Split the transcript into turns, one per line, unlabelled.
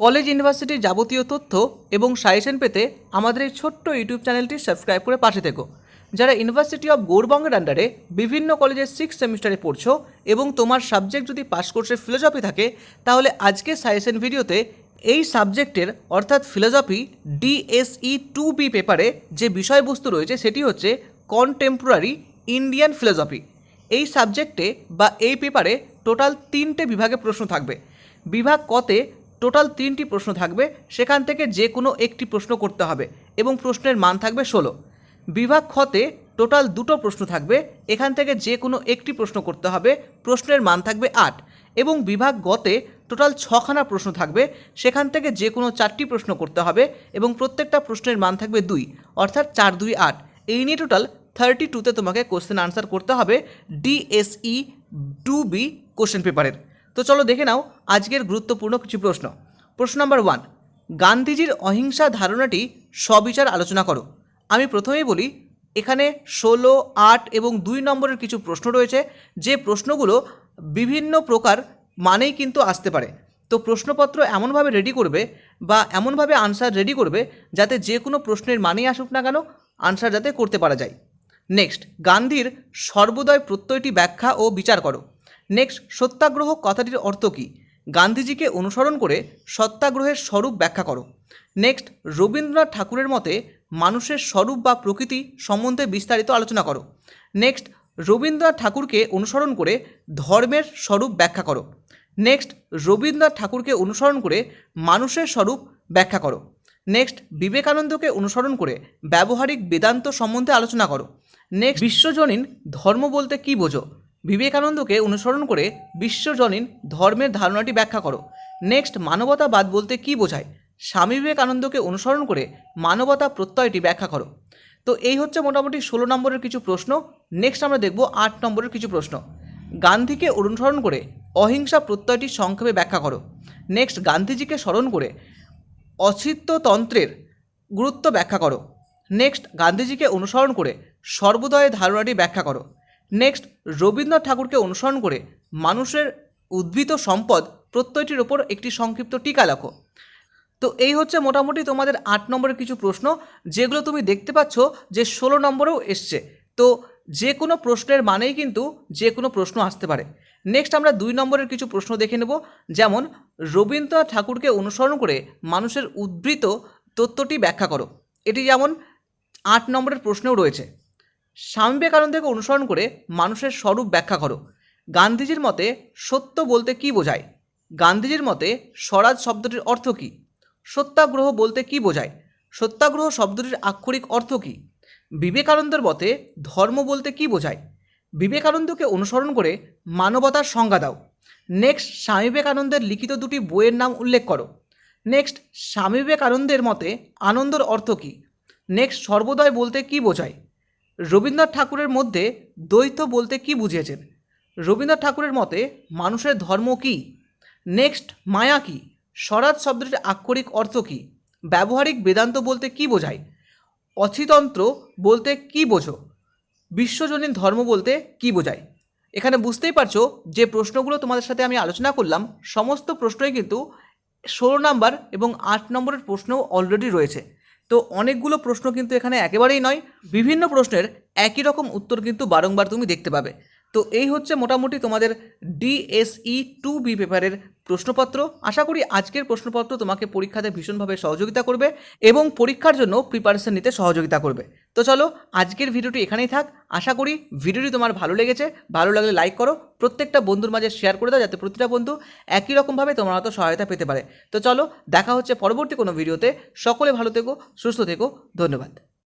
College ইউনিভার্সিটির যাবতীয় তথ্য এবং সাজেশন পেতে আমাদের এই ছোট্ট ইউটিউব চ্যানেলটি সাবস্ক্রাইব করে পাশে থেকো। যারা ইউনিভার্সিটি অফ গৌরবঙ্গের আন্ডারে বিভিন্ন কলেজের সিক্স সেমিস্টারে পড়ছো এবং তোমার সাবজেক্ট যদি পাস কোর্সে ফিলোসফি থাকে, তাহলে আজকের সাজেশন ভিডিওতে এই সাবজেক্টের অর্থাৎ ফিলোসফি ডিএসই টু বি পেপারে যে বিষয়বস্তু রয়েছে, সেটি হচ্ছে কন্টেম্পোরারি ইন্ডিয়ান ফিলোসফি এই সাবজেক্টে বা এই পেপারে টোটাল তিনটে বিভাগে প্রশ্ন থাকবে। বিভাগ কতে টোটাল তিনটি প্রশ্ন থাকবে, সেখান থেকে যে কোনো একটি প্রশ্ন করতে হবে এবং প্রশ্নের মান থাকবে ষোলো। বিভাগ খতে টোটাল দুটো প্রশ্ন থাকবে, এখান থেকে যে কোনো একটি প্রশ্ন করতে হবে, প্রশ্নের মান থাকবে আট এবং বিভাগ গতে টোটাল ছখানা প্রশ্ন থাকবে, সেখান থেকে যে কোনো চারটি প্রশ্ন করতে হবে এবং প্রত্যেকটা প্রশ্নের মান থাকবে দুই, অর্থাৎ চার, দুই, আট। এই নিয়ে টোটাল থার্টি টুতে তোমাকে কোশ্চেন আনসার করতে হবে, ডিএসই টু বি কোশ্চেন পেপারের। তো চলো দেখে নাও আজকের গুরুত্বপূর্ণ কিছু প্রশ্ন। প্রশ্ন নাম্বার ওয়ান গান্ধীজির অহিংসা ধারণাটি সবিচার আলোচনা করো। আমি প্রথমেই বলি, এখানে ষোলো, আট এবং দুই নম্বরের কিছু প্রশ্ন রয়েছে, যে প্রশ্নগুলো বিভিন্ন প্রকার মানেই কিন্তু আসতে পারে। তো প্রশ্নপত্র এমনভাবে রেডি করবে বা এমনভাবে আনসার রেডি করবে যাতে যে কোনো প্রশ্নের মানেই আসুক না কেন আনসার যাতে করতে পারা যায়। নেক্সট গান্ধীর সর্বোদয় প্রত্যয়টি ব্যাখ্যা ও বিচার করো। নেক্সট সত্যাগ্রহ কথাটির অর্থ কী? গান্ধীজিকে অনুসরণ করে সত্যাগ্রহের স্বরূপ ব্যাখ্যা করো। নেক্সট রবীন্দ্রনাথ ঠাকুরের মতে মানুষের স্বরূপ বা প্রকৃতি সম্বন্ধে বিস্তারিত আলোচনা করো। নেক্সট রবীন্দ্রনাথ ঠাকুরকে অনুসরণ করে ধর্মের স্বরূপ ব্যাখ্যা করো। নেক্সট রবীন্দ্রনাথ ঠাকুরকে অনুসরণ করে মানুষের স্বরূপ ব্যাখ্যা করো। নেক্সট বিবেকানন্দকে অনুসরণ করে ব্যবহারিক বেদান্ত সম্বন্ধে আলোচনা করো। নেক্সট বিশ্বজনীন ধর্ম বলতে কী বোঝো? বিবেকানন্দকে অনুসরণ করে বিশ্বজনীন ধর্মের ধারণাটি ব্যাখ্যা করো। নেক্সট, মানবতাবাদ বলতে কী বোঝায়? স্বামী বিবেকানন্দকে অনুসরণ করে মানবতা প্রত্যয়টি ব্যাখ্যা করো। তো এই হচ্ছে মোটামুটি ষোলো নম্বরের কিছু প্রশ্ন। নেক্সট আমরা দেখব আট নম্বরের কিছু প্রশ্ন। গান্ধীকে অনুসরণ করে অহিংসা প্রত্যয়টি সংক্ষেপে ব্যাখ্যা করো। নেক্সট, গান্ধীজিকে স্মরণ করে অচিত্ততন্ত্রের গুরুত্ব ব্যাখ্যা করো। নেক্সট, গান্ধীজিকে অনুসরণ করে সর্বোদয় ধারণাটি ব্যাখ্যা করো। নেক্সট রবীন্দ্রনাথ ঠাকুরকে অনুসরণ করে মানুষের উদ্ভিদ সম্পদ প্রত্যয়টির ওপর একটি সংক্ষিপ্ত টিকা লেখো। তো এই হচ্ছে মোটামুটি তোমাদের আট নম্বরের কিছু প্রশ্ন, যেগুলো তুমি দেখতে পাচ্ছ যে ষোলো নম্বরেও এসছে। তো যে কোনো প্রশ্নের মানেই কিন্তু যে কোনো প্রশ্ন আসতে পারে। নেক্সট আমরা দুই নম্বরের কিছু প্রশ্ন দেখে নেব। যেমন, রবীন্দ্রনাথ ঠাকুরকে অনুসরণ করে মানুষের উদ্বৃত তত্ত্বটি ব্যাখ্যা করো। এটি যেমন আট নম্বরের প্রশ্নেও রয়েছে। স্বামী বিবেকানন্দকে অনুসরণ করে মানুষের স্বরূপ ব্যাখ্যা করো। গান্ধীজির মতে সত্য বলতে কী বোঝায়? গান্ধীজির মতে স্বরাজ শব্দটির অর্থ কী? সত্যাগ্রহ বলতে কী বোঝায়? সত্যাগ্রহ শব্দটির আক্ষরিক অর্থ কী? বিবেকানন্দের মতে ধর্ম বলতে কী বোঝায়? বিবেকানন্দকে অনুসরণ করে মানবতার সংজ্ঞা দাও। নেক্সট, স্বামী বিবেকানন্দের লিখিত দুটি বইয়ের নাম উল্লেখ করো। নেক্সট, স্বামী বিবেকানন্দের মতে আনন্দর অর্থ কী? নেক্সট সর্বদয় বলতে কী বোঝায়? রবীন্দ্রনাথ ঠাকুরের মধ্যে দ্বৈত বলতে কী বুঝিয়েছেন? রবীন্দ্রনাথ ঠাকুরের মতে মানুষের ধর্ম কী? নেক্সট, মায়া কী? স্বরাজ শব্দটির আক্ষরিক অর্থ কী? ব্যবহারিক বেদান্ত বলতে কী বোঝায়? অচিতন্ত্র বলতে কী বোঝো? বিশ্বজনীন ধর্ম বলতে কী বোঝায়? এখানে বুঝতেই পারছ যে প্রশ্নগুলো তোমাদের সাথে আমি আলোচনা করলাম, সমস্ত প্রশ্নই কিন্তু ষোলো নাম্বার এবং আট নম্বরের প্রশ্নও অলরেডি রয়েছে। তো অনেকগুলো প্রশ্ন কিন্তু এখানে একেবারেই নয়। বিভিন্ন প্রশ্নের একই রকম উত্তর কিন্তু বারংবার তুমি দেখতে পাবে। তো এই হচ্ছে মোটামুটি তোমাদের ডিএসই টু বি পেপারের প্রশ্নপত্র। আশা করি আজকের প্রশ্নপত্র তোমাকে পরীক্ষাতে ভীষণভাবে সহযোগিতা করবে এবং পরীক্ষার জন্য প্রিপারেশন নিতে সহযোগিতা করবে। তো চলো, আজকের ভিডিওটি এখানেই থাক। আশা করি ভিডিওটি তোমার ভালো লেগেছে। ভালো লাগলে লাইক করো। প্রত্যেকটা বন্ধুর মাঝে শেয়ার করে দাও যাতে প্রতিটা বন্ধু একই রকমভাবে তোমার মতো সহায়তা পেতে পারে। তো চলো, দেখা হচ্ছে পরবর্তী কোনো ভিডিওতে। সকলে ভালো থেকো, সুস্থ থেকো। ধন্যবাদ।